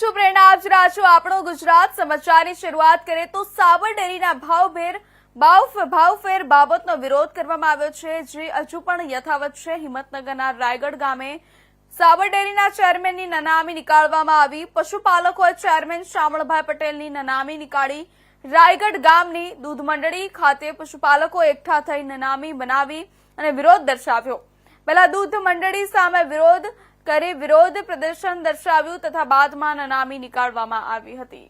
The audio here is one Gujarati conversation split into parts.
છું પ્રેરણા, આપ રહ્યા આપણો ગુજરાત. સમાચારની શરૂઆત કરીએ તો સાબરડેરીના ભાવભેર ભાવ ભાવફેર બાબતનો વિરોધ કરવામાં આવ્યો છે, જે હજુ પણ યથાવત છે. હિંમતનગરના રાયગઢ ગામે સાબરડેરીના ચેરમેનની નનામી નીકાળવામાં આવી. પશુપાલકોએ ચેરમેન શામળભાઈ પટેલની નનામી નીકાળી. રાયગઢ ગામની દૂધ મંડળી ખાતે પશુપાલકો એકઠા થઈ નનામી બનાવી અને વિરોધ દર્શાવ્યો. પહેલા દૂધ મંડળી સામે વિરોધ કરી વિરોધ પ્રદર્શન દર્શાવ્યું તથા બાદમાં નનામી નીકાળવામાં આવી હતી.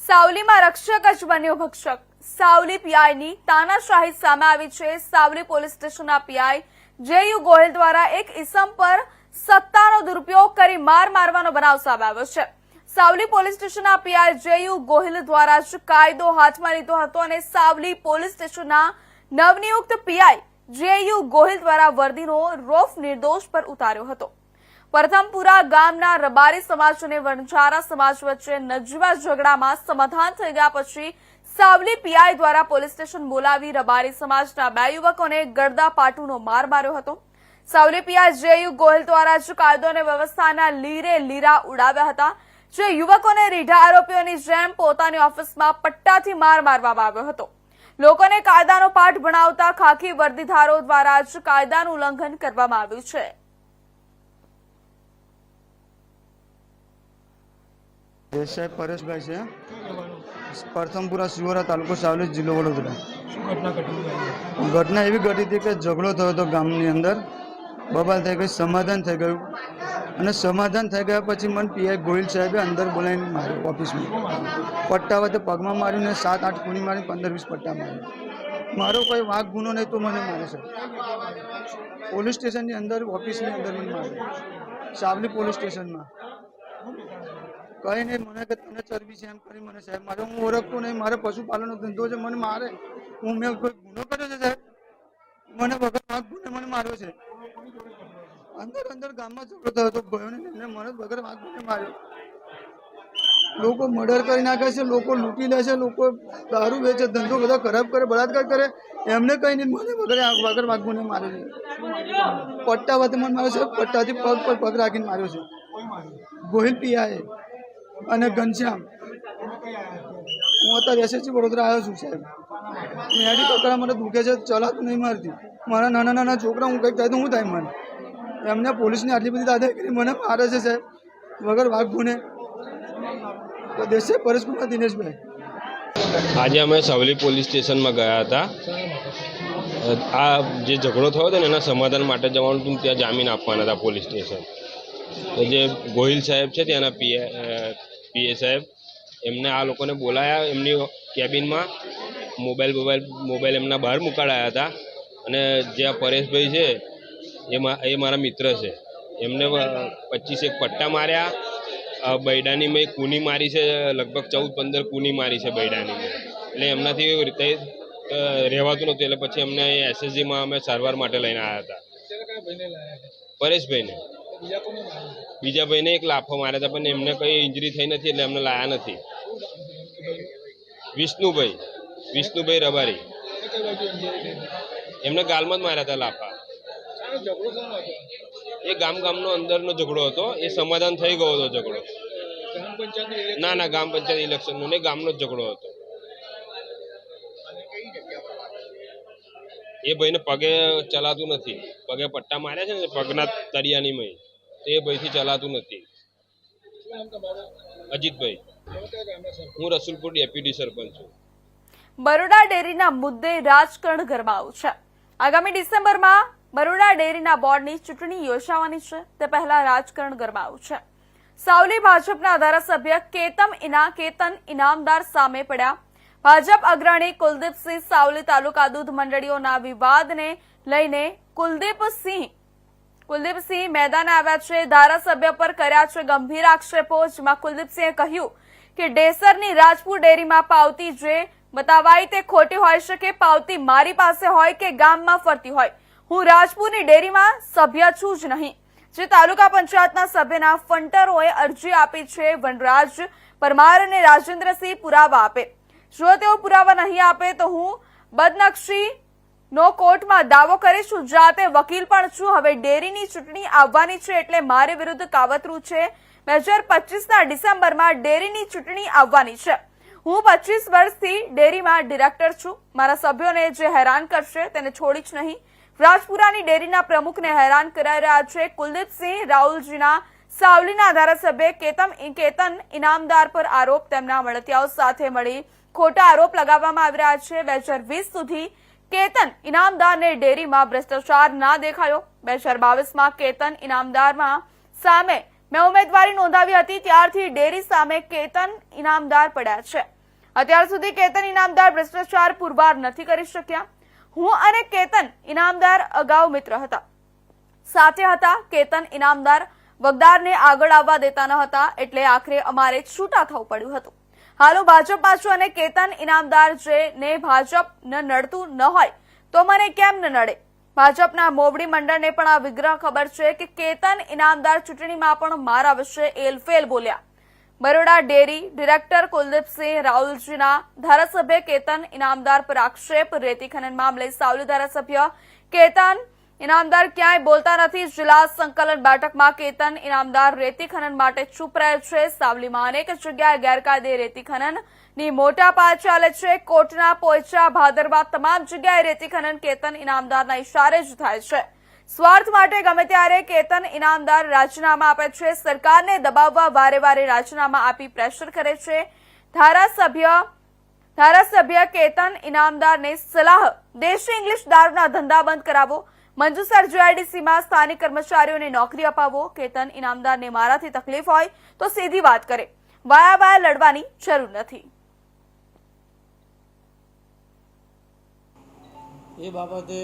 સાવલીમાં રક્ષક જ બન્યો ભક્ષક. સાવલી પીઆઈની તાનાશાહી સામે આવી છે. સાવલી પોલીસ સ્ટેશનના પીઆઈ જેયુ ગોહિલ દ્વારા એક ઇસમ પર સત્તાનો દુરુપયોગ કરી માર મારવાનો બનાવ સામે આવ્યો છે. સાવલી પોલીસ સ્ટેશનના પીઆઈ જેયુ ગોહિલ દ્વારા જ કાયદો હાથમાં લીધો હતો અને સાવલી પોલીસ સ્ટેશનના નવનિયુક્ત પીઆઈ જેયુ ગોહિલ દ્વારા વર્દીનો રોફ નિર્દોષ પર ઉતાર્યો હતો. પ્રથમપુરા ગામના રબારી સમાજ અને વણઝારા સમાજ વચ્ચે નજીવા ઝઘડામાં સમાધાન થઈ ગયા પછી સાવલી પીઆઈ દ્વારા પોલીસ સ્ટેશન બોલાવી રબારી સમાજના બે યુવકોને ગરદા પાટુનો માર માર્યો હતો. સાવલી પીઆઈ જેયુ ગોહિલ દ્વારા જ કાયદો અને વ્યવસ્થાના લીરે લીરા ઉડાવ્યા હતા. જે યુવકોને રીઢા આરોપીઓની જેમ પોતાની ઓફિસમાં પટ્ટાથી માર મારવામાં આવ્યો હતો. લોકોને કાયદાનો પાઠ ભણાવતા ખાખી વર્દીધારો દ્વારા જ કાયદાનું ઉલ્લંઘન કરવામાં આવ્યું છે. દેસાઈ પરેશભાઈ છે પ્રથમપુરા શિવરા તાલુકો સાવલી જિલ્લો વડોદરા. ઘટના ઘટના એવી ઘટી હતી કે ઝઘડો થયો હતો ગામની અંદર બબાલ થઈ ગઈ સમાધાન થઈ ગયું. અને સમાધાન થઈ ગયા પછી મને પીઆઈ ગોહિલ સાહેબે અંદર બોલાવીને માર્યો ઓફિસમાં. પટ્ટા વચ્ચે પગમાં માર્યું ને સાત આઠ ખૂણી મારી પંદર વીસ પટ્ટા માર્યું. મારો કોઈ વાઘ ગુનો નહીં તો મને મારે છે. પોલીસ સ્ટેશનની અંદર, ઓફિસની અંદર મને માર્યો. સાવલી પોલીસ સ્ટેશનમાં. કઈ નહીં, મને કે તને ચરબી છે એમ કરી મને સાહેબ મારે હું ઓળખતો નહીં, મારે પશુપાલનનો ધંધો છે, મને મારે. હું મેં કોઈ ગુનો કર્યો છે સાહેબ? મને વગર ગુને મને માર્યો છે. અંદર અંદર ગામમાં ઝઘડો હતો ને એમને મને વગર વાત ગુને માર્યો. લોકો મર્ડર કરી નાખે છે, લોકો લૂંટી લે છે, લોકો દારૂ વેચે ધંધો બધા ખરાબ કરે, બળાત્કાર કરે. એમને કઈ નહીં, મને વગર વગર વાંક ગુને માર્યો છે. પટ્ટા વાતે મને માર્યો છે, પટ્ટાથી પગ પર પગ રાખીને માર્યો છે. ગોહિલ પિયાએ અને ઘનશ્યામ. હું અત્યારે એસએસસી વડોદરા આવ્યો છું, સાહેબ. મેડી કકડા મને દુખે છે, ચલાતું નહીં મારતી. મારા નાના નાના છોકરા, હું કંઈક થાય તો હું થાય મને એમને પોલીસની આટલી બધી દાદાગીરી મને મારે છે સાહેબ, વગર વાઘ ગુને દેશે પરેશકુમાર દિનેશભાઈ. આજે અમે સવલી પોલીસ સ્ટેશનમાં ગયા હતા. આ જે ઝઘડો થયો હતો ને, એના સમાધાન માટે જવાનું હતું ત્યાં જામીન આપવાના હતા પોલીસ સ્ટેશન. તો જે ગોહિલ સાહેબ છે ત્યાંના પીએ પીએ સાહેબ, એમને આ લોકોને બોલાયા, એમની કેબિનમાં મોબાઈલ મોબાઈલ મોબાઈલ એમના બહાર મુકાડાયા હતા. અને જે આ પરેશભાઈ છે એ એ મારા મિત્ર છે. એમને પચીસ એક પટ્ટા માર્યા. બૈડાની મેં કૂની મારી છે, લગભગ ચૌદ પંદર કૂની મારી છે બૈડાની એટલે એમનાથી એવી રીતે રહેવાતું નહોતું. એટલે પછી અમને એસએસજીમાં અમે સારવાર માટે લઈને આવ્યા હતા? પરેશભાઈને. બીજા ભાઈને એક લાફો માર્યા હતા, પણ એમને કંઈ ઇન્જરી થઈ નથી, એટલે એમને લાયા નથી? વિષ્ણુભાઈ. વિષ્ણુભાઈ રબારી? એમને ગાલમાં જ માર્યા હતા લાફા શાનો ઝઘડો શાનો હતો? એ ગામ ગામનો અંદરનો ઝઘડો હતો એ સમાધાન થઈ ગયો હતો ઝઘડો ના ના, ગામ પંચાયત ઇલેક્શનનો ને ગામનો ઝઘડો હતો? એ ભાઈને પગે ચલાતું નથી પગે પટ્ટા માર્યા છે ને, પગના તરિયાની મય તો ભાઈથી ચલાતું નથી? અજીતભાઈ? હું રસુલપુર ડેપ્યુટી સરપંચ છું બરોડા ડેરીના મુદ્દે રાજકારણ ગરમાવું છે આગામી ડિસેમ્બરમાં બરોડા ડેરીના બોર્ડની ચૂંટણી યોજાવાની છે. તે પહેલા રાજકારણ ગરમાયું છે. સાવલી ભાજપના ધારાસભ્ય કેતમ ઇના કેતન ઇનામદાર સામે પડ્યા. ભાજપ અગ્રણી કુલદીપસિંહ સાવલી તાલુકા દૂધ મંડળીઓના વિવાદને લઈને કુલદીપસિંહ કુલદીપસિંહ મેદાને આવ્યા છે, ધારાસભ્ય પર કર્યા છે ગંભીર આક્ષેપો, જેમાં કુલદીપસિંહે કહ્યું કે ડેસરની રાજપુર ડેરીમાં પાવતી જે બતાવાય તે ખોટી હોઈ શકે પાવતી મારી પાસે હોય કે ગામમાં ફરતી હોય. હું રાજપુરની ડેરીમાં સભ્ય છું જ નહીં. જે તાલુકા પંચાયતના સભ્યના ફંટરોએ અરજી આપી છે, વનરાજ પરમાર અને રાજેન્દ્રસિંહ પુરાવા આપે. જો તેઓ પુરાવા નહીં આપે તો હું બદનક્ષી નો કોર્ટમાં દાવો કરીશું જાતે વકીલ પણ છું. હવે ડેરીની ચૂંટણી આવવાની છે એટલે મારી વિરુદ્ધ કાવતરું છે. બે હજાર પચીસના ડિસેમ્બરમાં ડેરીની ચૂંટણી આવવાની છે. હું પચીસ વર્ષથી ડેરીમાં ડિરેક્ટર છું. મારા સભ્યોને જે હેરાન કરશે તેને છોડીશ નહીં. રાજપુરાની ડેરીના પ્રમુખને હેરાન કરાઈ રહ્યા છે કુલદીપસિંહ રાહુલજીના સાવલીના ધારાસભ્ય કેતમ કેતન ઇનામદાર પર આરોપ તેમના મળતિયાઓ સાથે મળી ખોટા આરોપ લગાવવામાં આવી રહ્યા છે. બે હજાર વીસ સુધી કેતન ઇનામદારને ડેરીમાં ભ્રષ્ટાચાર ના દેખાયો. બે હજાર બાવીસમાં કેતન ઇનામદારમાં સામે મેં ઉમેદવારી નોંધાવી હતી, ત્યારથી ડેરી સામે કેતન ઇનામદાર પડ્યા છે. અત્યાર સુધી કેતન ઇનામદાર ભ્રષ્ટાચાર પુરવાર નથી કરી શક્યા. હું અને કેતન ઇનામદાર અગાઉ મિત્ર હતા. સાથે હતા, કેતન ઇનામદાર વગદારને આગળ આવવા દેતા ન હતા એટલે આખરે અમારે છૂટા થવું પડ્યું હતું. હાલો, ભાજપ પાછું અને કેતન ઇનામદાર જે ને ભાજપ ન નડતું ન હોય, તો મને કેમ ન નડે? ભાજપના મોવડી મંડળને પણ આ વિગ્રહ ખબર છે કે કેતન ઇનામદાર ચૂંટણીમાં પણ મારા વિશે એલફેલ બોલ્યા. બરોડા ડેરી ડિરેક્ટર કુલદીપસિંહ રાહુલજીના ધારાસભ્ય કેતન ઇનામદાર પર આક્ષેપ. રેતી ખનન મામલે સાવલી ધારાસભ્ય કેતન ઇનામદાર ક્યાંય બોલતા નથી. જિલ્લા સંકલન બેઠકમાં કેતન ઇનામદાર રેતી ખનન માટે ચૂપ રહે છે. સાવલીમાં અનેક જગ્યાએ ગેરકાયદે રેતી ખનનની મોટા પાયે ચાલે છે. કોટના પોઈચા ભાદરવા તમામ જગ્યાએ રેતી ખનન કેતન ઇનામદારના ઇશારે જ થાય છે. સ્વાર્થ માટે ગમે ત્યારે કેતન ઇનામદાર રાજીનામા આપે છે. સરકારને દબાવવા વારે વારે રાજીનામા આપી પ્રેશર કરે છે. ધારાસભ્ય ધારાસભ્ય કેતન ઇનામદારને સલાહ, દેશી ઇંગ્લિશ દારૂના ધંધા બંધ કરાવો. મંજુસર જીઆઈડીસીમાં સ્થાનિક કર્મચારીઓને નોકરી અપાવો. કેતન ઇનામદારને મારાથી તકલીફ હોય તો સીધી વાત કરે. વાયા વાયા લડવાની જરૂર નથી. એ બાબતે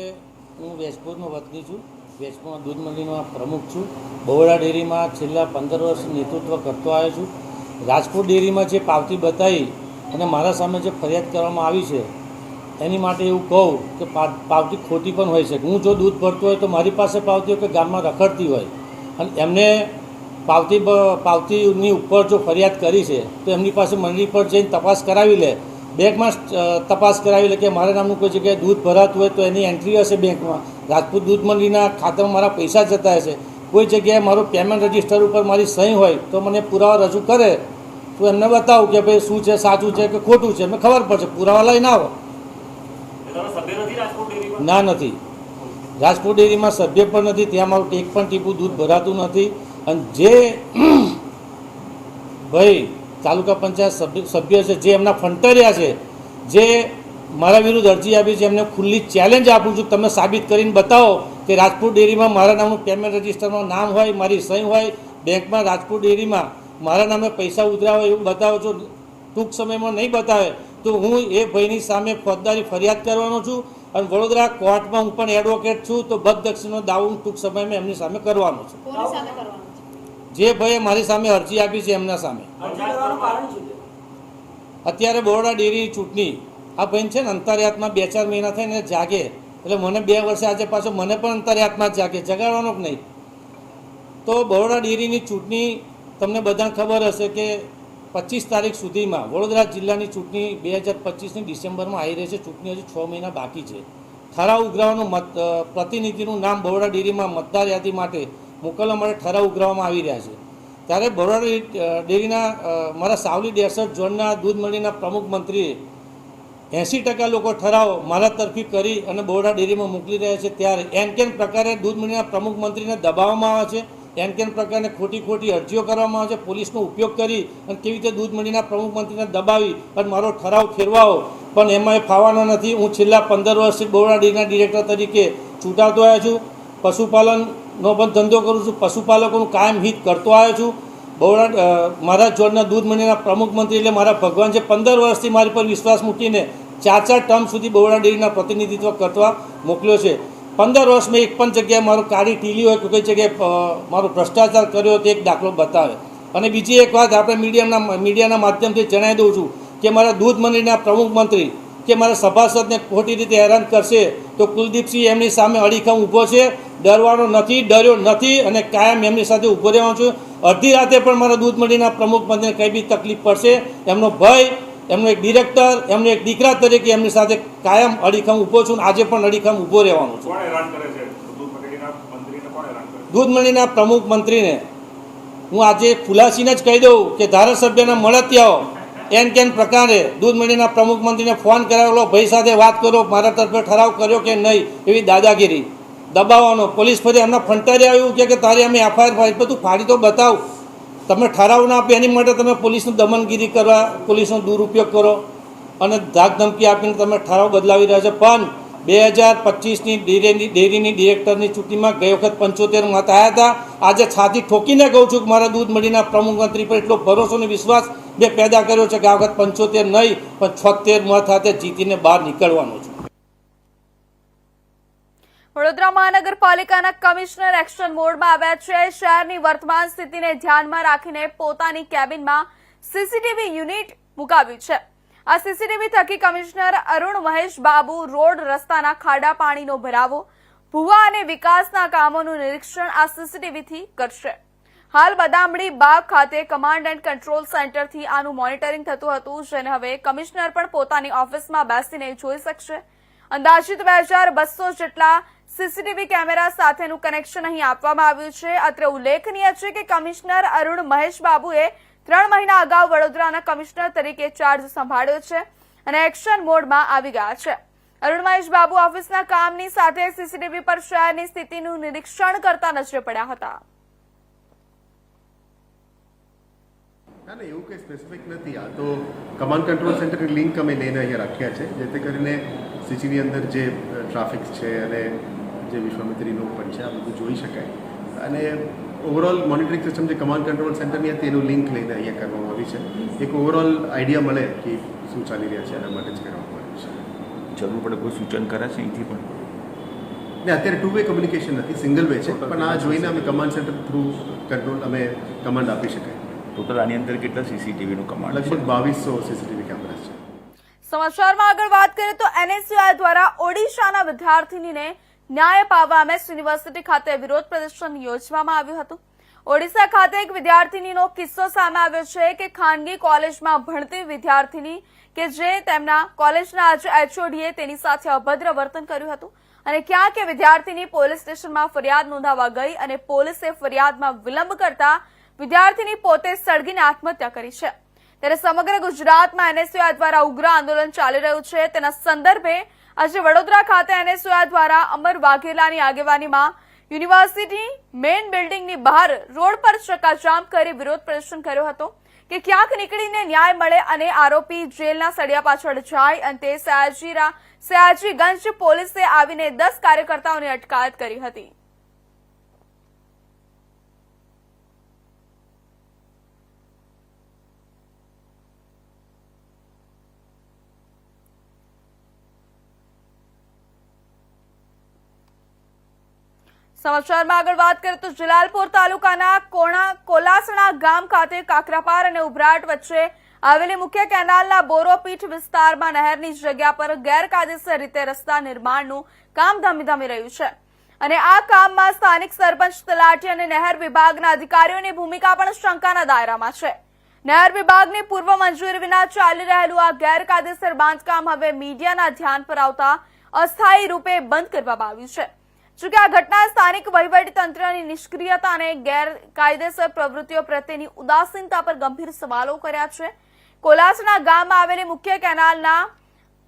હું વેજપુરનો વતની છું. વેજપુરના દૂધ મંડળીમાં પ્રમુખ છું. બહોળા ડેરીમાં છેલ્લા પંદર વર્ષ નેતૃત્વ કરતો આવ્યો છું. રાજકોટ ડેરીમાં જે પાવતી બતાવી અને મારા સામે જે ફરિયાદ કરવામાં આવી છે, એની માટે એવું કહું કે પાવતી ખોટી પણ હોઈ શકે હું જો દૂધ ભરતો હોય તો મારી પાસે પાવતી હોય કે ગામમાં રખડતી હોય. અને એમને પાવતી પાવતીની ઉપર જો ફરિયાદ કરી છે, તો એમની પાસે મંડળી પર જઈને તપાસ કરાવી લે. બેંકમાં તપાસ કરાવી લે કે મારા નામનું કોઈ જગ્યાએ દૂધ ભરાતું હોય તો એની એન્ટ્રી હશે બેંકમાં. રાજપૂત દૂધ મંડળીના ખાતામાં મારા પૈસા જતા હશે. કોઈ જગ્યાએ મારું પેમેન્ટ રજિસ્ટર ઉપર મારી સહી હોય તો મને પુરાવા રજૂ કરે. તો એમને બતાવું કે ભાઈ શું છે સાચું છે કે ખોટું છે. એમને ખબર પડશે. પુરાવા લઈને આવો. ના નથી. રાજકોટ ડેરીમાં સભ્ય પણ નથી. ત્યાં મારું એક પણ ટીપું દૂધ ભરાતું નથી. અને જે ભાઈ તાલુકા પંચાયત સભ્ય છે, જે એમના ફંટરિયા છે, જે મારા વિરુદ્ધ અરજી આપી છે, એમને ખુલ્લી ચેલેન્જ આપું છું. તમે સાબિત કરીને બતાવો કે રાજપુત ડેરીમાં મારા નામનું પેમેન્ટ રજિસ્ટરમાં નામ હોય, મારી સહી હોય, બેંકમાં રાજપુત ડેરીમાં મારા નામે પૈસા ઉતર્યા હોય એવું બતાવો છો, ટૂંક સમયમાં નહીં બતાવે, તો હું એ ભાઈની સામે ફોજદારી ફરિયાદ કરવાનો છું અને વડોદરા કોર્ટમાં હું પણ એડવોકેટ છું, તો બદદક્ષિણનો દાવો હું ટૂંક સમયમાં એમની સામે કરવાનો છું. જે ભાઈએ મારી સામે અરજી આપી છે એમના સામે. અત્યારે બરોડા ડેરીની ચૂંટણી આ ભાઈ છે ને અંતરયાતમાં બે ચાર મહિના થઈને જાગે. એટલે મને બે વર્ષે આજે પાછો મને પણ અંતરયાતમાં જાગે જગાડવાનો જ નહીં. તો બરોડા ડેરીની ચૂંટણી તમને બધાને ખબર હશે કે પચીસ તારીખ સુધીમાં વડોદરા જિલ્લાની ચૂંટણી બે હજાર પચીસની ડિસેમ્બરમાં આવી રહી છે. ચૂંટણી હજુ છ મહિના બાકી છે. ઠરાવ ઉઘરાવાનું મત પ્રતિનિધિનું નામ બરોડા ડેરીમાં મતદાર યાદી માટે મોકલવા માટે ઠરાવ ઉઘરાવવામાં આવી રહ્યા છે. ત્યારે બરોડા ડેરીના મારા સાવલી ડેસર્ટ ઝોનના દૂધ મંડળીના પ્રમુખ મંત્રીએ એંસી ટકા લોકો ઠરાવ મારા તરફી કરી અને બરોડા ડેરીમાં મોકલી રહ્યા છે. ત્યારે એન કેન પ્રકારે દૂધ મંડળીના પ્રમુખ મંત્રીને દબાવવામાં આવે છે. એન કેમ પ્રકારની ખોટી ખોટી અરજીઓ કરવામાં આવે છે. પોલીસનો ઉપયોગ કરી અને કેવી રીતે દૂધ મંડળીના પ્રમુખ મંત્રીને દબાવી અને મારો ઠરાવ ફેરવાઓ પણ એમાં એ ફાવાનો નથી. હું છેલ્લા પંદર વર્ષથી બરોડા ડેરીના ડિરેક્ટર તરીકે ચૂંટાતો આવ્યો છું. પશુપાલનનો પણ ધંધો કરું છું, પશુપાલકોનું કાયમ હિત કરતો આવ્યો છું. બહોળા મારા જોડના દૂધ મંડળના પ્રમુખ મંત્રી એટલે મારા ભગવાન છે, પંદર વર્ષથી મારી પર વિશ્વાસ મૂકીને ચાર ચાર ટર્મ સુધી બહોળા ડેરીના પ્રતિનિધિત્વ કરવા મોકલ્યો છે. પંદર વર્ષ મેં એક પણ જગ્યાએ મારો કાળી ટીલી હોય કે કોઈ જગ્યાએ મારો ભ્રષ્ટાચાર કર્યો તો એક દાખલો બતાવે. અને બીજી એક વાત આપણે મીડિયાના મીડિયાના માધ્યમથી જણાવી દઉં છું કે મારા દૂધ મંડળીના પ્રમુખ મંત્રી કે મારા સભાસદને ખોટી રીતે હેરાન કરશે તો કુલદીપસિંહ એમની સામે અડીખમ ઊભો છે. ડરવાનો નથી ડર્યો નથી અને કાયમ એમની સાથે ઊભો રહેવાનો છું. અડધી રાતે પણ મારા દૂધ મંડળીના પ્રમુખ મંત્રીને કંઈ બી તકલીફ પડશે એમનો ભય એમનો એક ડિરેક્ટર એમનો એક દીકરા તરીકે એમની સાથે કાયમ અડીખમ ઊભો છું આજે પણ અડીખમ ઊભો રહેવાનો છું. દૂધ દૂધમણીના પ્રમુખ મંત્રીને હું આજે ખુલાસીને જ કહી દઉં કે ધારાસભ્યના મળતિયાઓ એન કેન પ્રકારે દૂધમણીના પ્રમુખ મંત્રીને ફોન કરાવેલો ભાઈ સાથે વાત કરો મારા તરફે ઠરાવ કર્યો કે નહીં એવી દાદાગીરી. દબાવવાનો. પોલીસ ફરી એમના ફંટારી આવ્યું, કે તારી અમે એફઆઈઆર ફાડી બધું ફાડી તો બતાવ. તમે ઠરાવ ના આપી એની માટે તમે પોલીસનું દમનગીરી કરવા, પોલીસનો દુરુપયોગ કરો. અને ધાક ધમકી આપીને તમે ઠરાવ બદલાવી રહ્યા છો. પણ બે હજાર પચીસની ડેરીની ડેરીની ડિરેક્ટરની ચૂંટણીમાં ગઈ વખત પંચોતેર મત આવ્યા હતા. આજે છાતી ઠોકીને કહું છું કે મારા દૂધ મંડીના પ્રમુખ મંત્રી પર એટલો ભરોસો અને વિશ્વાસ મેં પેદા કર્યો છે કે આ વખત પંચોતેર નહીં, પણ છોતેર મત સાથે જીતીને બહાર નીકળવાનો છું. વડોદરા મહાનગરપાલિકાના કમિશનર એક્શન મોડમાં આવ્યા છે. શહેરની વર્તમાન સ્થિતિને ધ્યાનમાં રાખીને પોતાની કેબિનમાં સીસીટીવી યુનિટ મુકાવ્યું છે. આ સીસીટીવી થકી કમિશનર અરુણ મહેશ બાબુ રોડ રસ્તાના ખાડા પાણીનો ભરાવો, ભૂવા અને વિકાસના કામોનું નિરીક્ષણ આ સીસીટીવીથી કરશે. હાલ બદામડી બાગ ખાતે કમાન્ડ એન્ડ કંટ્રોલ સેન્ટરથી આનું મોનિટરિંગ થતું હતું, જેને હવે કમિશનર પણ પોતાની ઓફિસમાં બેસીને જોઈ શકશે. અંદાજિત બે જેટલા સીસીટીવી કેમેરા સાથેનું કનેક્શન અહીં આપવામાં આવ્યું છે. અત્રે ઉલ્લેખનીય છે કે કમિશનર અરુણ મહેશ બાબુએ ત્રણ મહિના અગાઉ વડોદરાના કમિશનર તરીકે ચાર્જ સંભાળ્યો છે અને એક્શન મોડમાં આવી ગયા છે. અરુણ મહેશ બાબુ ઓફિસના કામની સાથે સીસીટીવી પર શહેરની સ્થિતિનું નિરીક્ષણ કરતા નજરે પડ્યા હતા. ના ના, એવું કંઈ સ્પેસિફિક નથી. આ તો કમાન્ડ કંટ્રોલ સેન્ટરની લિંક અમે લઈને અહીંયા રાખ્યા છે, જેથી કરીને સીસીની અંદર જે ટ્રાફિક છે અને જે વિશ્વામિત્રીનું પણ છે આ બધું જોઈ શકાય. અને ઓવરઓલ મોનિટરિંગ સિસ્ટમ જે કમાન્ડ કંટ્રોલ સેન્ટરની હતી એનું લિંક લઈને અહીંયા કરવામાં આવી છે. એક ઓવરઓલ આઈડિયા મળે કે શું ચાલી રહ્યા છે એના માટે જ કરવામાં આવ્યું છે. જરૂર પડે કોઈ સૂચન કરે છે અહીંથી પણ? ને અત્યારે ટુ વે કમ્યુનિકેશન નથી સિંગલ વે છે. પણ આ જોઈને અમે કમાન્ડ સેન્ટર થ્રુ કંટ્રોલ અમે કમાન્ડ આપી શકાય. ટોટલ આની અંદર કેટલા સીસીટીવીનું કમાન્ડ લગભગ બાવીસો સીસીટીવી કેમેરા છે. સમાચારમાં આગળ વાત કરીએ તો એનએસયુઆઈ દ્વારા ઓડિશાના વિદ્યાર્થીનીને ન્યાય પાવવા એમએસ યુનિવર્સિટી ખાતે વિરોધ પ્રદર્શન યોજવામાં આવ્યું હતું. ઓડિશા ખાતે એક વિદ્યાર્થીનીનો કિસ્સો સામે આવ્યો છે કે ખાનગી કોલેજમાં ભણતી વિદ્યાર્થીની કે જે તેમના કોલેજના એચઓડીએ તેની સાથે અભદ્ર વર્તન કર્યું હતું અને ક્યાં કે વિદ્યાર્થીની પોલીસ સ્ટેશનમાં ફરિયાદ નોંધાવવા ગઈ અને પોલીસે ફરિયાદમાં વિલંબ કરતા વિદ્યાર્થીની પોતે સળગીને આત્મહત્યા કરી છે. ત્યારે સમગ્ર ગુજરાતમાં એનએસયુઆઈ દ્વારા ઉગ્ર આંદોલન ચાલી રહ્યું છે. તેના સંદર્ભે આજે વડોદરા ખાતે એનએસયુઆઈ દ્વારા અમર વાઘેલાની આગેવાનીમાં યુનિવર્સિટી મેઇન બિલ્ડિંગની બહાર રોડ પર ચક્કાજામ કરી વિરોધ પ્રદર્શન કર્યો હતો કે ક્યાંક નીકળીને ન્યાય મળે અને આરોપી જેલના સળિયા પાછળ જાય અંતે સયાજીરા સયાજીગંજ પોલીસે આવીને દસ કાર્યકર્તાઓની અટકાયત કરી હતી. સમાચારમાં આગળ વાત કરીએ તો જલાલપોર તાલુકાના કોણા કોલાસણા ગામ ખાતે કાકરાપાર અને ઉભરાટ વચ્ચે આવેલી મુખ્ય કેનાલના બોરોપીઠ વિસ્તારમાં નહેરની જગ્યા પર ગેરકાયદેસર રીતે રસ્તા નિર્માણનું કામ ધમી ધમી રહ્યું છે. અને આ કામમાં સ્થાનિક સરપંચ તલાટી અને નહેર વિભાગના અધિકારીઓની ભૂમિકા પણ શંકાના દાયરામાં છે. નહેર વિભાગની પૂર્વ મંજૂરી વિના ચાલી રહેલું આ ગેરકાયદેસર બાંધકામ હવે મીડિયાના ધ્યાન પર આવતા અસ્થાયી રૂપે બંધ કરવામાં આવ્યું છે. જોકે આ ઘટના સ્થાનિક વહીવટી તંત્રની નિષ્ક્રિયતા અને ગેરકાયદેસર પ્રવૃત્તિઓ પ્રત્યેની ઉદાસીનતા પર ગંભીર સવાલો કર્યા છે. કોલાસના ગામમાં આવેલી મુખ્ય કેનાલના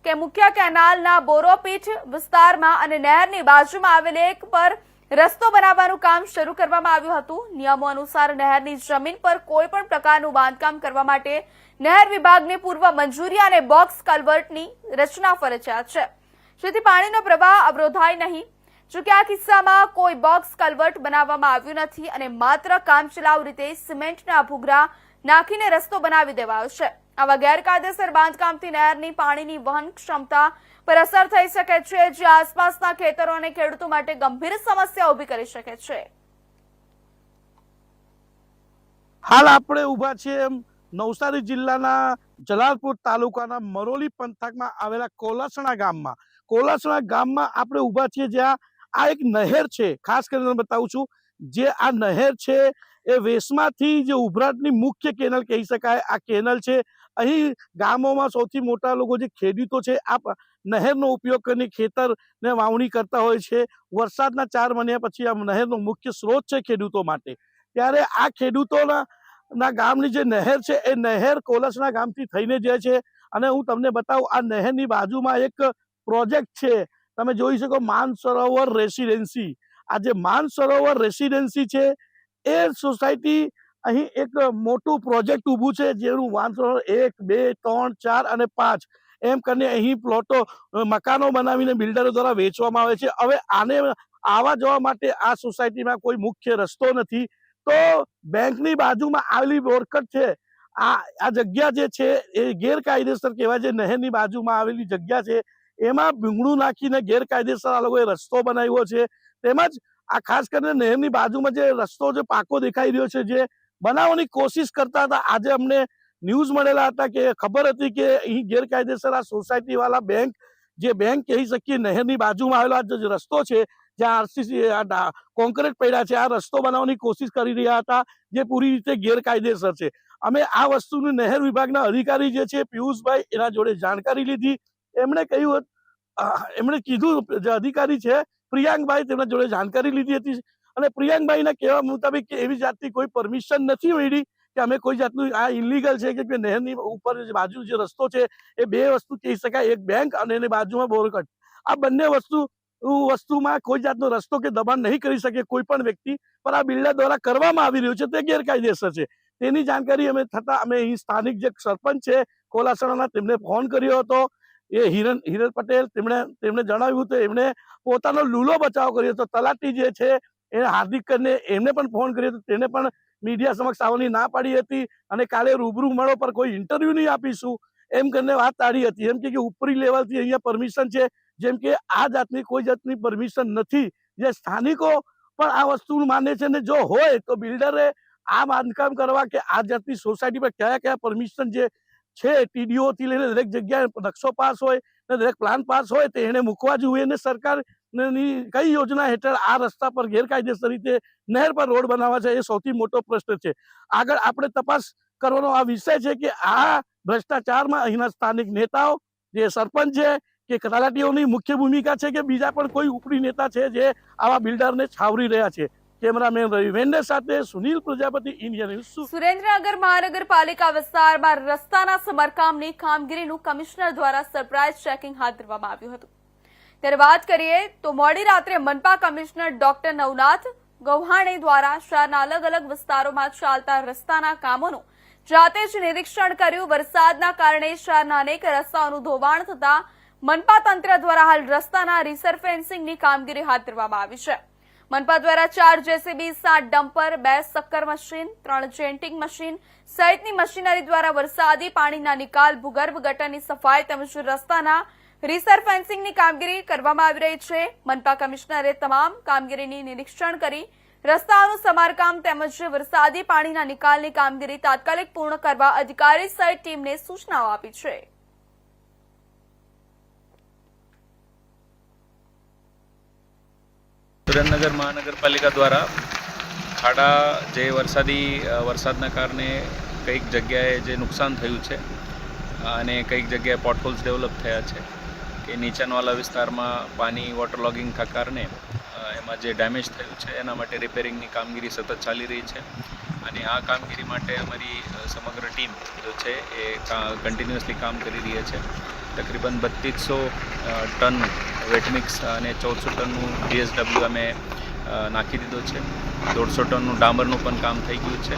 કે મુખ્ય કેનાલના બોરોપીઠ વિસ્તારમાં અને નહેરની બાજુમાં આવેલ એક પર રસ્તો બનાવવાનું કામ શરૂ કરવામાં આવ્યું હતું. નિયમો અનુસાર નહેરની જમીન પર કોઈ પણ પ્રકારનું બાંધકામ કરવા માટે નહેર વિભાગની પૂર્વ મંજૂરી અને બોક્સ કલ્વર્ટની રચના ફરજિયાત છે. જેથી પાણીનો પ્રવાહ અવરોધાય નહીં. જોકે આ કિસ્સામાં કોઈ બોક્સ કલવર્ટ બનાવવામાં આવ્યું નથી અને માત્ર કામચલાઉ રીતે સિમેન્ટના ભૂગરા નાખીને રસ્તો બનાવી દેવાયો છે. આવા ગેરકાયદેસર બાંધકામથી નહેરની પાણીની વહન ક્ષમતા પર અસર થઈ શકે છે, જે આસપાસના ખેતરો અને ખેડૂતો માટે ગંભીર સમસ્યા ઊભી કરી શકે છે. હાલ આપણે ઊભા એમ નવસારી જિલ્લાના જલાલપુર તાલુકાના મરોલી પંથકમાં આવેલા કોલાસણા ગામમાં. કોલાસણા ગામમાં આપણે ઊભા છીએ જ્યાં આ એક નહેર છે. ખાસ કરીને બતાવું છું, જે આ નહેર છે એ વેસમાંથી જે ઉભરાટની મુખ્ય કેનલ કહી શકાય, આ કેનલ છે. અહીં ગામોમાં સૌથી મોટા લોકો જે ખેડૂતો છે આ નહેરનો ઉપયોગ કરીને ખેતરને વાવણી કરતા હોય છે. વરસાદના ચાર મહિના પછી આ નહેરનો મુખ્ય સ્ત્રોત છે ખેડૂતો માટે. ત્યારે આ ખેડૂતોના, ના ગામની જે નહેર છે, એ નહેર કોલસના ગામથી થઈને જાય છે. અને હું તમને બતાવું, આ નહેરની બાજુમાં એક પ્રોજેક્ટ છે. તમે જોઈ શકો માનસરોવર રેસિડેન્સી. આ જે માનસરોવર રેસિડેન્સી છે, એ સોસાયટી અહીં એક મોટું પ્રોજેક્ટ ઊભું છે, જેનું માનસરોવર એક, બે, ત્રણ, ચાર અને પાંચ. એમ કરીને અહીં પ્લોટો મકાનો બનાવીને બિલ્ડરો દ્વારા વેચવામાં આવે છે. હવે આને આવવા જવા માટે આ સોસાયટીમાં કોઈ મુખ્ય રસ્તો નથી. તો બેંકની બાજુમાં આવેલી બોરકટ છે. આ આ જગ્યા જે છે, એ ગેરકાયદેસર કહેવાય છે. નહેરની બાજુમાં આવેલી જગ્યા છે. એમાં ભીંગડું નાખીને ગેરકાયદેસર આ લોકોએ રસ્તો બનાવ્યો છે. તેમજ આ ખાસ કરીને નહેરની બાજુમાં જે રસ્તો, જે પાકો દેખાઈ રહ્યો છે, જે બનાવવાની કોશિશ કરતા હતા, આજે અમને ન્યૂઝ મળેલા હતા કે ખબર હતી કે અહીં ગેરકાયદેસર આ સોસાયટી વાળા બેંક, જે બેંક કહી શકીએ, નહેરની બાજુમાં આવેલો જે રસ્તો છે, જ્યાં આરસીસી કોન્ક્રીટ પડ્યા છે, આ રસ્તો બનાવવાની કોશિશ કરી રહ્યા હતા, જે પૂરી રીતે ગેરકાયદેસર છે. અમે આ વસ્તુની નહેર વિભાગના અધિકારી જે છે, પિયુષભાઈ, એના જોડે જાણકારી લીધી. એમણે કહ્યું એમણે કીધું જે અધિકારી છે પ્રિયાંકભાઈ તેમના જોડે જાણકારી લીધી હતી. અને પ્રિયાંકભાઈના કહેવા મુતાબિક કે એવી જાતની કોઈ પરમિશન નથી મળી કે અમે કોઈ જાતનું, આ ઇલીગલ છે કે નહેરની ઉપર બાજુ જે રસ્તો છે, એ બે વસ્તુ કહી શકાય, એક બેંક અને એની બાજુમાં બોરકટ આ બંને વસ્તુ, વસ્તુમાં કોઈ જાતનો રસ્તો કે દબાણ નહીં કરી શકે કોઈ પણ વ્યક્તિ, પણ આ બિલ્ડર દ્વારા કરવામાં આવી રહ્યું છે, તે ગેરકાયદેસર છે. તેની જાણકારી અમે થતા, અમે અહીં સ્થાનિક જે સરપંચ છે, કોલાસણાના, તેમને ફોન કર્યો હતો. એ હિરન, હિરલ પટેલ તેમણે તેમણે જણાવ્યું હતું, એમણે પોતાનો લૂલો બચાવ કર્યો હતો. તલાટી જે છે એ હાર્દિક કરીને એમને પણ ફોન કર્યો હતો. તેને પણ મીડિયા સમક્ષ આવવાની ના પાડી હતી અને કાલે રૂબરૂ મળો પર કોઈ ઇન્ટરવ્યુ નહીં આપીશું. એમ કરીને વાત તાળી હતી. એમ કે ઉપરી લેવલથી અહીંયા પરમિશન છે. જેમ કે, આ જાતની કોઈ જાતની પરમિશન નથી. જે સ્થાનિકો પણ આ વસ્તુ માને છે ને જો હોય તો બિલ્ડરે આ બાંધકામ કરવા કે આ જાતની સોસાયટી પર કયા કયા પરમિશન જે છે ટીડીઓ થી લઈને દરેક જગ્યાએ નકશો પાસ હોય ને દરેક પ્લાન પાસ હોય તે એને મૂકવા જોઈએ ને સરકાર કઈ યોજના હેઠળ આ રસ્તા પર ગેરકાયદેસર રીતે નહેર પર રોડ બનાવવા છે એ સૌથી મોટો પ્રશ્ન છે. આગળ આપણે તપાસ કરવાનો આ વિષય છે કે આ ભ્રષ્ટાચારમાં અહીંના સ્થાનિક નેતાઓ જે સરપંચ છે કે તલાટીઓની મુખ્ય ભૂમિકા છે કે બીજા પણ કોઈ ઉપરી નેતા છે જે આવા બિલ્ડરને છાવરી રહ્યા છે. કેમેરામેન રવિ વેન્ડર સાથે સુનિલ પ્રજાપતિ ઇન્ડિયન ન્યૂઝ સુરેન્દ્રનગર મહાનગરપાલિકા વિસ્તારમાં રસ્તાના સમારકામની કામગીરીનું કમિશનર દ્વારા સરપ્રાઇઝ ચેકિંગ હાથ ધરવામાં આવ્યું હતું. ત્યારે વાત કરીએ તો મોડી રાત્રે મનપા કમિશનર ડોક્ટર નવનાથ ગૌહાણી દ્વારા શહેરના અલગ અલગ વિસ્તારોમાં ચાલતા રસ્તાના કામોનું જાતે જ નિરીક્ષણ કર્યું. વરસાદના કારણે શહેરના અનેક રસ્તાઓનું ધોવાણ થતા મનપા તંત્ર દ્વારા હાલ રસ્તાના રિસરફેન્સિંગની કામગીરી હાથ ધરવામાં આવી છે. મનપા દ્વારા ચાર જેસીબી, સાત ડમ્પર, બે સક્કર મશીન, ત્રણ જેન્ટિંગ મશીન સહિતની મશીનરી દ્વારા વરસાદી પાણીના નિકાલ, ભૂગર્ભ ગટરની સફાઈ તેમજ રસ્તાના રિસરફેન્સિંગની કામગીરી કરવામાં આવી રહી છે. મનપા કમિશનરે તમામ કામગીરીની નિરીક્ષણ કરી રસ્તાઓનું સમારકામ તેમજ વરસાદી પાણીના નિકાલની કામગીરી તાત્કાલિક પૂર્ણ કરવા અધિકારી સહિત ટીમને સૂચનાઓ આપી છે. સુરેન્દ્રનગર મહાનગરપાલિકા દ્વારા ખાડા જે વરસાદી વરસાદના કારણે કંઈક જગ્યાએ જે નુકસાન થયું છે, અને કંઈક જગ્યાએ પોટહોલ્સ ડેવલપ થયા છે, કે નીચાણવાળા વિસ્તારમાં પાણી વોટર લોગિંગ થા કારણે એમાં જે ડેમેજ થયું છે, એના માટે રિપેરિંગની કામગીરી સતત ચાલી રહી છે, અને આ કામગીરી માટે અમારી સમગ્ર ટીમ જો છે એ કન્ટિન્યુઅસલી કામ કરી રહી છે. તકરીબન બત્રીસો ટન વેટમિક્સ અને ચૌદસો ટનનું ડીએસડબલ્યુ અમે નાખી દીધો છે. દોઢસો ટનનું ડામરનું પણ કામ થઈ ગયું છે.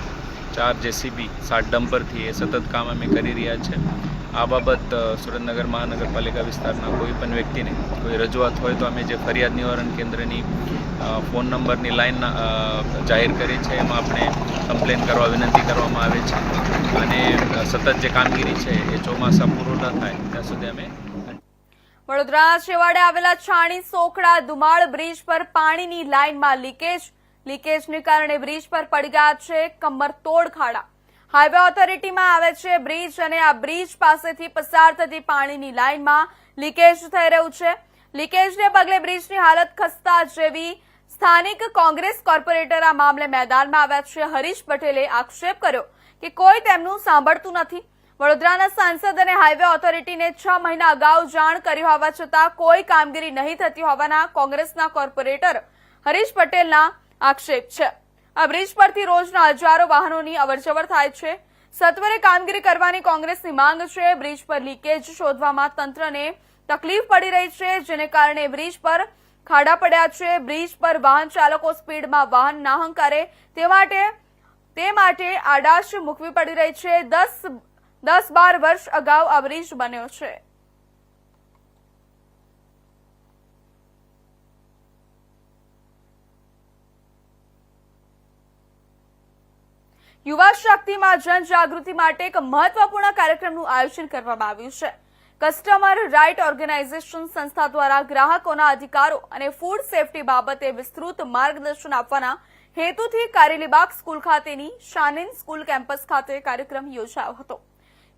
ચાર જેસીબી, સાત ડમ્પરથી એ સતત કામ અમે કરી રહ્યા છે. આ બાબત સુરેન્દ્રનગર મહાનગરપાલિકા વિસ્તારના કોઈ પણ વ્યક્તિને કોઈ રજૂઆત હોય તો અમે જે ફરિયાદ નિવારણ કેન્દ્રની ફોન નંબરની લાઈન જાહેર કરી છે, એમાં આપણે કમ્પ્લેન કરવા, વિનંતી કરવામાં આવે છે. અને સતત જે કામગીરી છે એ ચોમાસા પૂરો ન થાય, ત્યાં સુધી અમે વડોદરા છેવાડે આવેલા છાણી, સોખડા, દુમાળ બ્રિજ પર પાણીની લાઇનમાં લીકેજ. લીકેજને કારણે બ્રિજ પર પડી ગયા છે કમરતોડ ખાડા હાઈવે ઓથોરિટીમાં આવે છે બ્રિજ અને આ બ્રિજ પાસેથી પસાર થતી પાણીની લાઇનમાં લીકેજ થઈ રહ્યું છે. લીકેજને પગલે બ્રિજની હાલત ખસ્તા જેવી સ્થાનિક કોંગ્રેસ કોર્પોરેટર આ મામલે મેદાનમાં આવ્યા છે. હરીશ પટેલે આક્ષેપ કર્યો કે કોઈ તેમનું સાંભળતું નથી. વડોદરાના સાંસદ અને હાઈવે ઓથોરિટીને છ મહિના અગાઉ જાણ કરી હોવા છતાં કોઈ કામગીરી નહીં થતી હોવાના કોંગ્રેસના કોર્પોરેટર હરીશ પટેલના આક્ષેપ છે. આ બ્રિજ પરથી રોજના હજારો વાહનોની અવરજવર થાય છે. સત્વરે કામગીરી કરવાની કોંગ્રેસની માંગ છે. બ્રિજ પર લીકેજ શોધવામાં તંત્રને તકલીફ પડી રહી છે, જેને કારણે બ્રિજ પર ખાડા પડ્યા છે. બ્રિજ પર વાહન ચાલકો સ્પીડમાં વાહન ના હંકારે તે માટે તે માટે આડાશ મૂકવી પડી રહી છે. દસ દસ બાર વર્ષ અગાઉ આ બન્યો છે. યુવા શક્તિમાં જનજાગૃતિ માટે એક મહત્વપૂર્ણ કાર્યક્રમનું આયોજન કરવામાં આવ્યું છે. કસ્ટમર રાઇટ ઓર્ગેનાઇઝેશન સંસ્થા દ્વારા ગ્રાહકોના અધિકારો અને ફૂડ સેફટી બાબતે વિસ્તૃત માર્ગદર્શન આપવાના હેતુથી કારેલીબાગ સ્કૂલ ખાતેની શાનિન સ્કૂલ કેમ્પસ ખાતે કાર્યક્રમ યોજાયો હતો.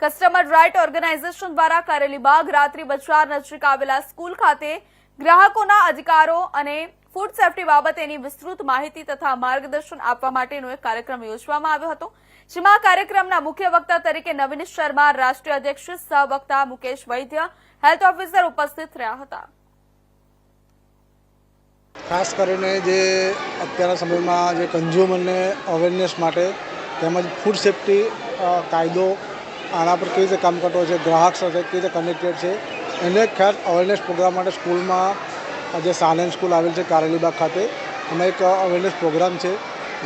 કસ્ટમર રાઇટ ઓર્ગેનાઇઝેશન દ્વારા કરેલી બાગ રાત્રિ બજાર નજીક આવેલા સ્કૂલ ખાતે ગ્રાહકોના અધિકારો અને ફૂડ સેફટી બાબતેની વિસ્તૃત માહિતી તથા માર્ગદર્શન આપવા માટેનો એક કાર્યક્રમ યોજવામાં આવ્યો હતો, જેમાં કાર્યક્રમના મુખ્ય વક્તા તરીકે નવીન શર્મા, રાષ્ટ્રીય અધ્યક્ષ સહવક્તા મુકેશ વૈદ્ય, હેલ્થ ઓફિસર ઉપસ્થિત રહ્યા હતા. ખાસ કરીને જે અત્યારના સમયમાં જે કન્ઝ્યુમરને અવેરનેસ માટે તેમજ ફૂડ સેફ્ટી કાયદો આના પર કેવી રીતે કામ કરતો છે, ગ્રાહક સાથે કેવી રીતે કનેક્ટેડ છે, એને ખાસ અવેરનેસ પ્રોગ્રામ માટે સ્કૂલમાં જે સાલેન સ્કૂલ આવેલ છે, કારેલીબાગ ખાતે. એમાં એક અવેરનેસ પ્રોગ્રામ છે,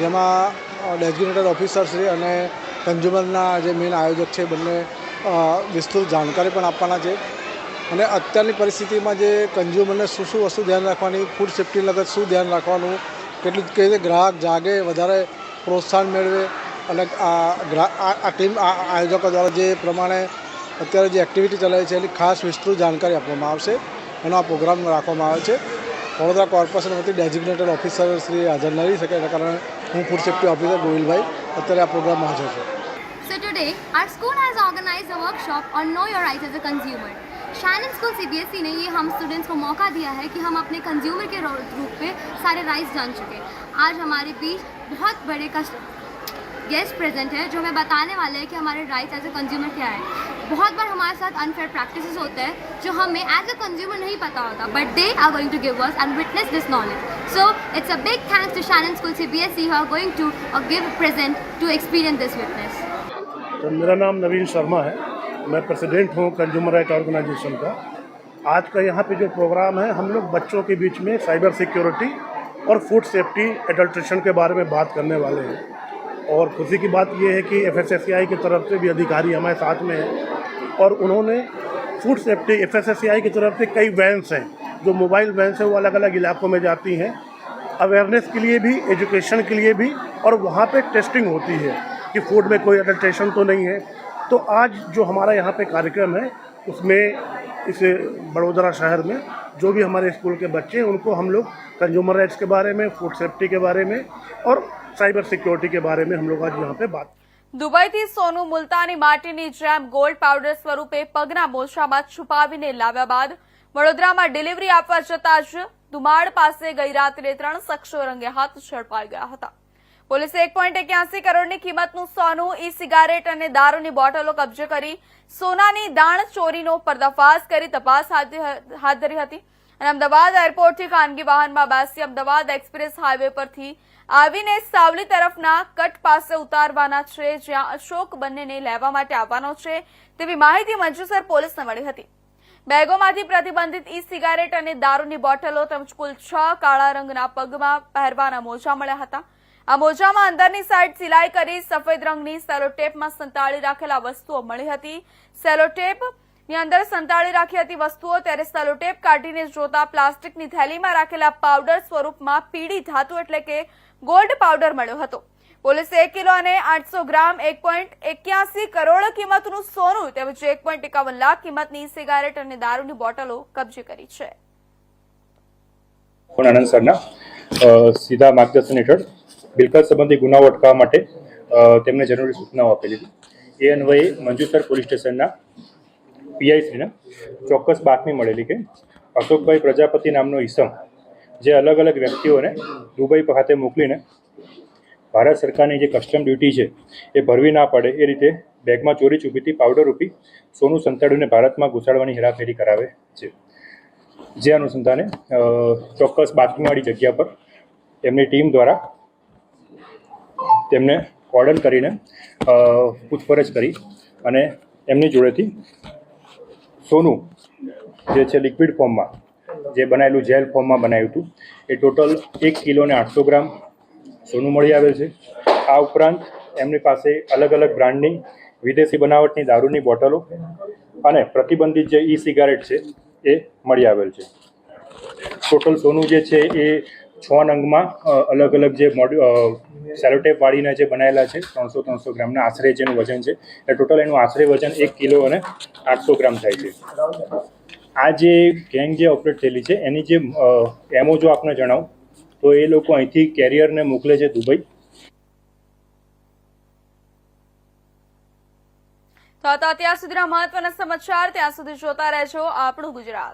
જેમાં ડેઝિગ્નેટેડ ઓફિસરશ્રી અને કન્ઝ્યુમરના જે મેઇન આયોજક છે, બંને વિસ્તૃત જાણકારી પણ આપવાના છે. અને અત્યારની પરિસ્થિતિમાં જે કન્ઝ્યુમરને શું શું વસ્તુ ધ્યાન રાખવાની ફૂડ સેફ્ટી લગત શું ધ્યાન રાખવાનું, કેટલું કઈ રીતે ગ્રાહક જાગે, વધારે પ્રોત્સાહન મેળવે અને આ ગ્રા આ આ ટીમ આ આયોજકો દ્વારા જે પ્રમાણે અત્યારે જે એક્ટિવિટી ચલાવી છે એની ખાસ વિસ્તૃત જાણકારી આપવામાં આવશે એનો આ પ્રોગ્રામ રાખવામાં આવે છે વડોદરા કોર્પોરેશન વતી ડેઝિગ્નેટેડ ઓફિસર શ્રી હાજર ન રહી શકે એના કારણે હું ફૂડ સેફ્ટી ઓફિસર ગોવિલભાઈ અત્યારે આ પ્રોગ્રામમાં હાજર છું So today, our school has organized a workshop on Know Your Rights as a Consumer. Shannon school CBSE ने ये हम स्टूडेंट्स को मौका दिया है कि हम अपने कंज्यूमर के रो- रूप पे सारे राइट्स जान चुके आज हमारे बीच बहुत बड़े गेस्ट प्रेजेंट है, जो हमें बताने वाले हैं कि हमारे राइट्स एज ए कंज्यूमर क्या है। बहुत बार हमारे साथ अनफेयर प्रैक्टिसेस होते हैं, जो हमें एज अ कंज्यूमर नहीं पता होता but they are going to give us and witness this knowledge so it's a big thanks to Shannon school CBSE who are going to give present to experience this witness तो मेरा नाम नवीन शर्मा है। मैं प्रेसिडेंट हूँ कंज्यूमर राइट ऑर्गेनाइजेशन का। आज का यहाँ पे जो प्रोग्राम है, हम लोग बच्चों के बीच में साइबर सिक्योरिटी और फ़ूड सेफ्टी एडल्ट्रेशन के बारे में बात करने वाले हैं। और खुशी की बात यह है कि एफ़ की तरफ़ से भी अधिकारी हमारे साथ में हैं और उन्होंने फ़ूड सेफ्टी एफ़ की तरफ़ से कई वैन्स हैं, जो मोबाइल वैन्स हैं, वो अलग अलग इलाकों में जाती हैं। अवेयरनेस के लिए भी एजुकेशन के लिए भी और वहाँ पे टेस्टिंग होती है कि फ़ूड में कोई अडल्ट्रेशन तो नहीं है। तो आज जो हमारा यहाँ पे कार्यक्रम है, उसमें इस बड़ोदरा शहर में जो भी हमारे स्कूल के बच्चे हैं, उनको हम लोग कंज्यूमर राइट्स के बारे में फ़ूड सेफ्टी के बारे में और સાયબર સિક્યોરિટી કે બારે હમ લોગ આજ યહાં પે બાત દુબઈથી સોનું મુલતાની માટીની જેમ ગોલ્ડ પાવડર સ્વરૂપે પગના મોછામાં છુપાવીને લાવ્યા બાદ વડોદરામાં ડિલિવરી આપવા જતા જ ધુમાડ પાસે ગઈ રાત્રે ત્રણ શખ્સો રંગે હાથ ઝડપાઈ ગયા હતા. પોલીસે એક પોઈન્ટ એક્યાસી કરોડની કિંમતનું સોનું ઈ સિગારેટ અને દારૂની બોટલો કબજે કરી સોનાની દાણ ચોરીનો પર્દાફાશ કરી તપાસ હાથ ધરી હતી. અને અમદાવાદ એરપોર્ટથી ખાનગી વાહનમાં બેસી અમદાવાદ એક્સપ્રેસ હાઈવે પરથી આવીને સાવલી તરફના કટ પાસે ઉતારવાના છે, જ્યાં અશોક બંનેને લેવા માટે આવવાનો છે. તેવી માહિતી મંજુસર પોલીસને મળી હતી. બેગોમાંથી પ્રતિબંધિત ઈ સિગારેટ અને દારૂની બોટલો તેમજ કુલ છ કાળા રંગના પગમાં પહેરવાના મોજા મળ્યા હતા. આ મોજામાં અંદરની સાઈડ સિલાઈ કરી સફેદ રંગની સેલોટેપમાં સંતાળી રાખેલા વસ્તુઓ મળી હતી. સેલોટેપની અંદર સંતાળી રાખી હતી વસ્તુઓ, ત્યારે સેલોટેપ કાઢીને જોતા પ્લાસ્ટિકની થેલીમાં રાખેલા પાવડર સ્વરૂપમાં પીળી ધાતુ એટલે કે ગોલ્ડ પાવડર મળ્યો હતો. પોલીસે એક કિલો અને આઠસો ગ્રામ એક પોઈન્ટ એક્યાસી કરોડ કિંમતનું સોનું તેમજ એક પોઈન્ટ એકાવન લાખ કિંમતની સિગારેટ અને દારૂની બોટલો કબજે કરી છે. પણ સરના. સીધા માર્ગદર્શન હેઠળ બિલકત સંબંધી ગુનાઓ અટકાવવા માટે તેમણે જરૂરી સૂચનાઓ આપેલી હતી. એ અન્વયે મંજુસર પોલીસ સ્ટેશનના પીઆઈસીને ચોક્કસ બાતમી મળેલી કે અશોકભાઈ પ્રજાપતિ નામનો ઈસમ જે અલગ અલગ વ્યક્તિઓને દુબઈ ખાતે મોકલીને ભારત સરકારની જે કસ્ટમ ડ્યુટી છે, એ ભરવી ના પડે, એ રીતે બેગમાં ચોરી છુપીથી પાવડર રૂપી સોનું સંતાડીને ભારતમાં ઘુસાડવાની હેરાફેરી કરાવે છે. જે અનુસંધાને ચોક્કસ બાથરૂમવાળી જગ્યા પર તેમની ટીમ દ્વારા તેમને કોર્ડન કરીને પૂછપરછ કરી અને એમની જોડેથી સોનું જે છે લિક્વિડ ફોર્મમાં જે બનાવેલું જેલ ફોર્મમાં બનાવ્યું હતું. એ ટોટલ એક કિલો ને આઠસો ગ્રામ સોનું મળી આવેલ છે. આ ઉપરાંત એમની પાસે અલગ અલગ બ્રાન્ડની વિદેશી બનાવટની દારૂની બોટલો અને પ્રતિબંધિત જે ઈ સિગારેટ છે એ મળી આવેલ છે. ટોટલ સોનું જે છે એ છ નંગમાં અલગ અલગ જે મોડ્યુ સેલોટેપ વાળીને જે બનાવેલા છે, ત્રણસો ત્રણસો ગ્રામના આશરે જેનું વજન છે. એ ટોટલ એનું આશરે વજન એક કિલો અને આઠસો ગ્રામ થાય છે. આ જે ગેંગ જે ઓપરેટ થયેલી છે, એની જે એમઓ જો આપને જણાવું, તો એ લોકો અહીંથી કેરિયરને મોકલે છે દુબઈ. તો અત્યાર સુધીના મહત્વના સમાચાર, ત્યાં સુધી જોતા રહેજો આપણું ગુજરાત.